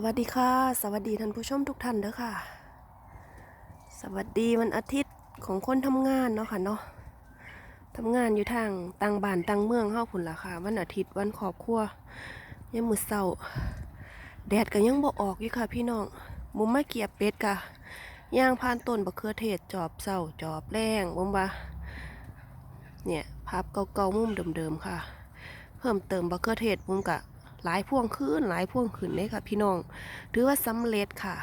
สวัสดีค่ะ สวัสดีท่านผู้ชมทุกท่านเด้อค่ะ สวัสดีวันอาทิตย์ของคนทำงานเนาะค่ะเนาะทำงานอยู่ทางต่างบ้านต่างเมืองเฮาพุ่นล่ะค่ะ วันอาทิตย์วันครอบครัวยามมื้อเช้าแดดก็ยังบ่ออกอยู่ค่ะ พี่น้องบุมมาเกียบเป็ดกะย่างผ่านต้นบักเขือเทศจอบเช้าจอบแรงบุมว่าเนี่ยภาพเก่าๆมุมเดิมๆค่ะ เพิ่มเติมบักเขือเทศบุมกะ หลายพ่วงขึ้นหลายพ่วงขึ้นเลยค่ะ พี่น้อง ถือว่าสำเร็จค่ะ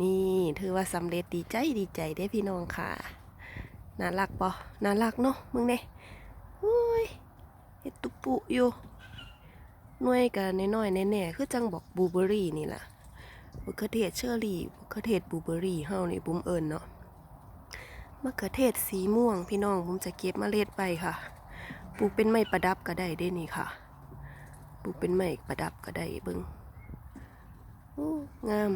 นี่ถือว่าสำเร็จดีใจดีใจได้พี่น้องค่ะน่ารักปะน่ารักเนาะมึงเนี่ยโอ้ยเฮ็ดตุปุอยู่หน่วยกันน้อยๆแน่ๆคือจังบอกบูเบอรี่นี่ล่ะมะเขือเทศเชอรี่มะเขือเทศบูเบอรี่เฮานี่บุ้มเอิญเนาะมะเขือเทศสีม่วงพี่น้องบุ้มจะเก็บเมล็ดไปค่ะ ปลูกเป็นไม้ประดับก็ได้ได้นี่ค่ะ เป็นไม้ประดับก็ได้เบิ่งโอ้งาม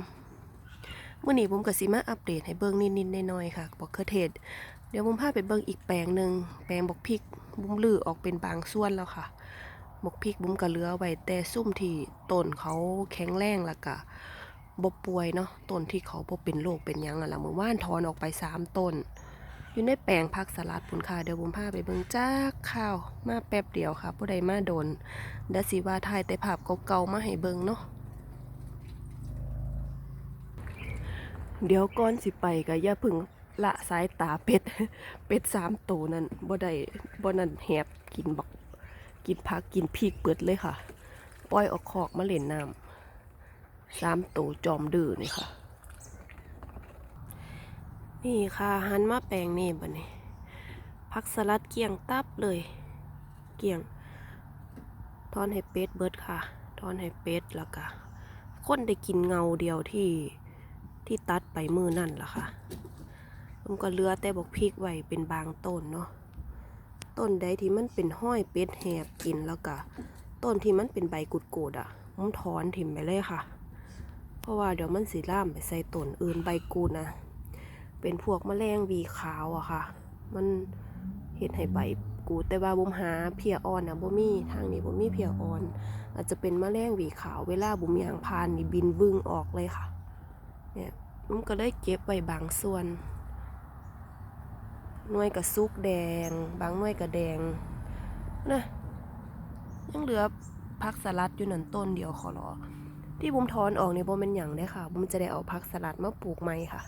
เมื่อนี้ผมก็สิมาอัปเดตให้เบิ่งนิดๆหน่อยๆค่ะบอกเคอเทศ เดี๋ยวผมพาไปเบิ่งอีกแปลงหนึ่งแปลงบกพริกบุ้มลือออกเป็นบางส่วนแล้วค่ะบกพริกบุ้มก็เลือไว้แต่ซุ่มที่ต้นเขาแข็งแรงแล้วก็บ่ป่วยเนาะต้นที่เขาบ่เป็นโรคเป็นยังอะล่ะเมื่อวานถอนออกไปสามต้น อยู่ในแปลงผักสลัดพุ่นค่ะเดี๋ยวผมพาไปเบิ่งจ้าข้าวมาแป๊บเดียวค่ะผู้ใดมาโดนเดี๋ยวสิว่าถ่ายแต่ภาพเก่าๆมาให้เบิ่งเนาะเดี๋ยวก่อนสิไปก็อย่าพึ่งละสายตาเป็ด เป็ดสามตัวนั่นบ่ได้บ่นั่นแหบกินบักกินผักกินพริกเปิดเลยค่ะ ปล่อยออกคอกมาเล่นน้ำสามตัวจอมดื้อนี่ค่ะ นี่ค่ะหันมาแปลงนี่บัดนี้ผักสลัดเกี่ยงตับเลย เกี่ยงทอนให้เป็ดเบิดค่ะทอนให้เป็ดแล้วก็คนได้กินเงาเดียวที่ที่ตัดไปมือนั่นล่ะค่ะผมก็เลือแต่บอกพริกไว้เป็นบางต้นเนาะต้นใดที่มันเป็นห้อยเป็ดแหบกินแล้วก็ต้นที่มันเป็นใบกุดโกดๆอะผมถอนถิ่มไปเลยค่ะ เพราะว่าเดี๋ยวมันสีล่ามไปใส่ต้นอื่นใบกูดนะ เป็นพวกแมลงวีขาวอะค่ะ มันเห็ดให้ใบกูแต่ว่าบุมหาเพียอ่อนนะบ่มีทางนี้บ่มีเพียอ่อน อาจจะเป็นแมลงวีขาว เวลาบุมยางพานนี่บินบึ้งออกเลยค่ะ เนี่ยบุมก็เลยเก็บไว้บางส่วนหน่วยกับซุกแดง บางหน่วยกับแดงนะยังเหลือพักสลัดอยู่หนั่นต้นเดียวขอรอที่บุมถอนออกเนี่ยบ่เป็นอย่างได้ค่ะบุมจะได้เอาพักสลัดมาปลูกใหม่ค่ะ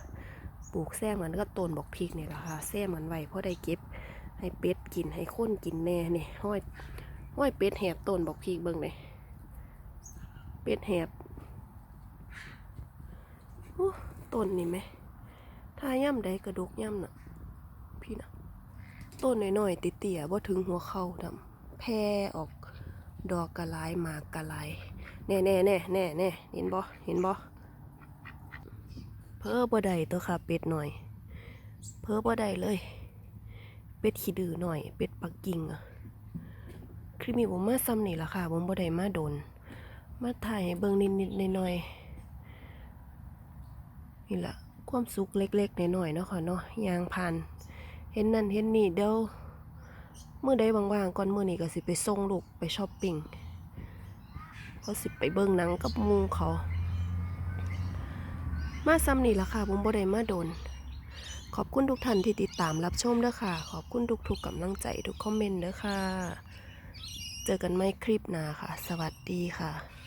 ปลูกแซมมันก็ต้นบอกพริกเนี่ยแหละค่ะแซมมันไว้เพราะได้เก็บ ให้เป็ดกินให้ข้นกินแน่นี่ห้อยห้อยเป็ดแหบต้นบอกพริกเบิ่งเลยเป็ดแหบต้นนี่ไหมถ้าย่ำใดกระดกย่ำน่ะ พี่น่ะต้นน้อยๆติเตี่ยๆบ่ถึงหัวเข่าดำแพร่ออกดอกกระไลมากกระไลแน่แน่แน่แน่แน่เห็นบ่เห็นบ่ พ้อบ่ได้ตัวค่ะ เป็ดหน่อย เพ้อบ่ได้เลย เป็ดขี้ดื้อหน่อย เป็ดปักกิ่งอะคลิปนี้ผมมาซ้ำนี่ละค่ะผมบ่ได้มาโดน มาถ่ายเบิ่งนิดๆหน่อยๆนี่ละความสุขเล็กๆน้อยๆเนาะค่ะเนาะยางผ่านเห็นนั่นเห็นนี่เดี๋ยวมื้อใดว่างๆก่อนเมื้อนี้ก็สิไปส่งลูกไปช้อปปิ้งเขาสิไปเบิ่งหนังกับมูเขา มาซ้ำนี่ละค่ะผมบ่ได้มาโดน ขอบคุณทุกท่านที่ติดตามรับชมเด้อค่ะ ขอบคุณทุกๆกำลังใจทุกคอมเมนต์เด้อค่ะ เจอกันไม่คลิปหน้าค่ะ สวัสดีค่ะ